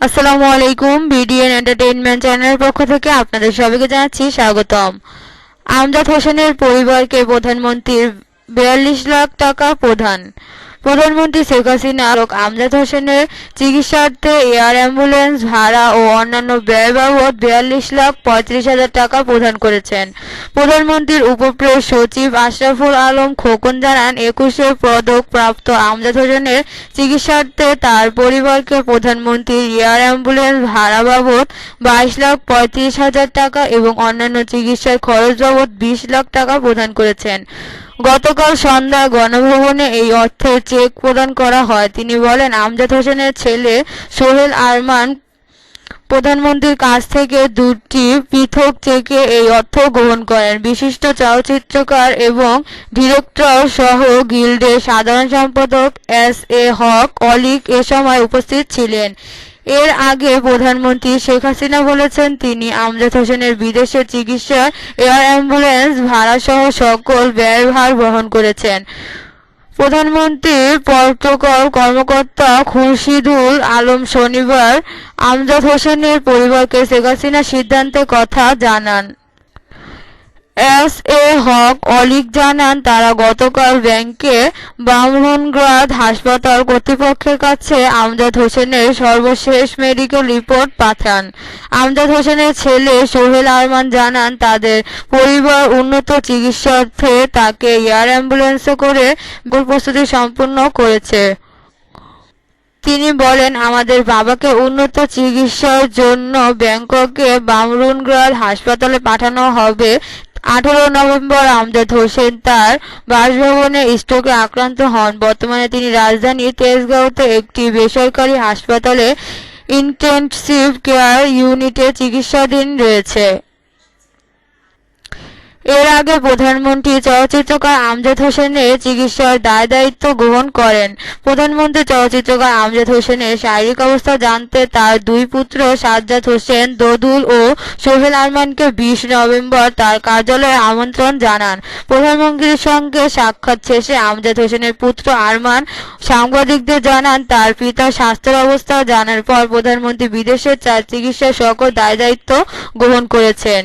আসসালামু আলাইকুম BDN entertainment চ্যানেলের পক্ষ থেকে আপনাদের সবাইকে জানাচ্ছি স্বাগতম। আমজাদ হোসেনের পরিবারকে প্রধানমন্ত্রীর বিয়াল্লিশ লাখ টাকা প্রদান। প্রধানমন্ত্রী শেখ হাসিনা লোক আমজাদ হোসেনের চিকিৎসার্থে এয়ার অ্যাম্বুলেন্স, ভাড়া ও অন্যান্য ব্যয় বাবদ বিয়াল্লিশ লাখ পঁয়ত্রিশ হাজার টাকা প্রদান করেছেন। প্রধানমন্ত্রীর উপপ্রেস সচিব আশরাফুল আলম খোকন জানান, একুশে পদক প্রাপ্ত আমজাদ হোসেনের চিকিৎসার্থে তার পরিবারকে প্রধানমন্ত্রীর এয়ার অ্যাম্বুলেন্স, ভাড়া বাবদ বাইশ লাখ পঁয়ত্রিশ হাজার টাকা এবং অন্যান্য চিকিৎসার খরচ বাবদ বিশ লাখ টাকা প্রদান করেছেন। গতকাল সন্ধ্যায় গণভবনে এই অর্থের চেক প্রদান করা হয়। তিনি বলেন, আমজাদ হোসেনের ছেলে সোহেল আরমান প্রধানমন্ত্রীর কাছ থেকে দুটি পৃথক চেকে এই অর্থ গ্রহণ করেন। বিশিষ্ট চলচ্চিত্রকার এবং ডিরেক্টর সহ গিল্ডের সাধারণ সম্পাদক এস এ হক, অলিক এ সময় উপস্থিত ছিলেন। এর আগে প্রধানমন্ত্রী শেখ হাসিনা বলেছেন, তিনি আমজাদ হোসেনের বিদেশে চিকিৎসা এয়ার অ্যাম্বুলেন্স ভাড়াসহ সকল ব্যয়ভার বহন করেছেন। প্রধানমন্ত্রীর প্রটোকল কর্মকর্তা খুরশিদুল আলম শনিবার আমজাদ হোসেনের পরিবারকে শেখ হাসিনার সিদ্ধান্তের কথা জানান। এস এ হক অলিক জানান, তারা গতকাল ব্যাংকে বামনগ্রাদ হাসপাতাল কর্তৃপক্ষের কাছে আমজাদ হোসেনের সর্বশেষ মেডিকেল রিপোর্ট পাঠান। আমজাদ হোসেনের ছেলে সোহেল আরমান জানান, তাদের পরিবার উন্নত চিকিৎসার্থে তাকে এয়ার অ্যাম্বুলেন্সে করে প্রস্তুতি সম্পূর্ণ করেছে। তিনি বলেন, আমাদের বাবাকে উন্নত চিকিৎসার জন্য ব্যাংককে বামরুনগ্রাদ হাসপাতালে পাঠানো হবে আঠারো নভেম্বর আমজাদ হোসেন তার বাসভবনে স্ট্রোকে আক্রান্ত হন। বর্তমানে তিনি রাজধানীর তেজগাঁওতে একটি বেসরকারি হাসপাতালে ইনটেনসিভ কেয়ার ইউনিটে চিকিৎসাধীন রয়েছে। আগে প্রধানমন্ত্রী চলচ্চিত্রকার আমজাদ হোসেনের চিকিৎসার দায় দায়িত্ব গ্রহণ করেন। প্রধানমন্ত্রী চলচ্চিত্রকার আমজাদ হোসেনের শারীরিক অবস্থা জানতে তার দুই পুত্র সাজ্জাদ হোসেন, দোদুল ও সোহেল আরমানকে বিশ নভেম্বর তার কার্যালয়ে আমন্ত্রণ জানান। প্রধানমন্ত্রীর সঙ্গে সাক্ষাৎ শেষে আমজাদ হোসেনের পুত্র আরমান সাংবাদিকদের জানান, তার পিতার স্বাস্থ্যের অবস্থা জানার পর প্রধানমন্ত্রী বিদেশের চার চিকিৎসার সকল দায় দায়িত্ব গ্রহণ করেছেন।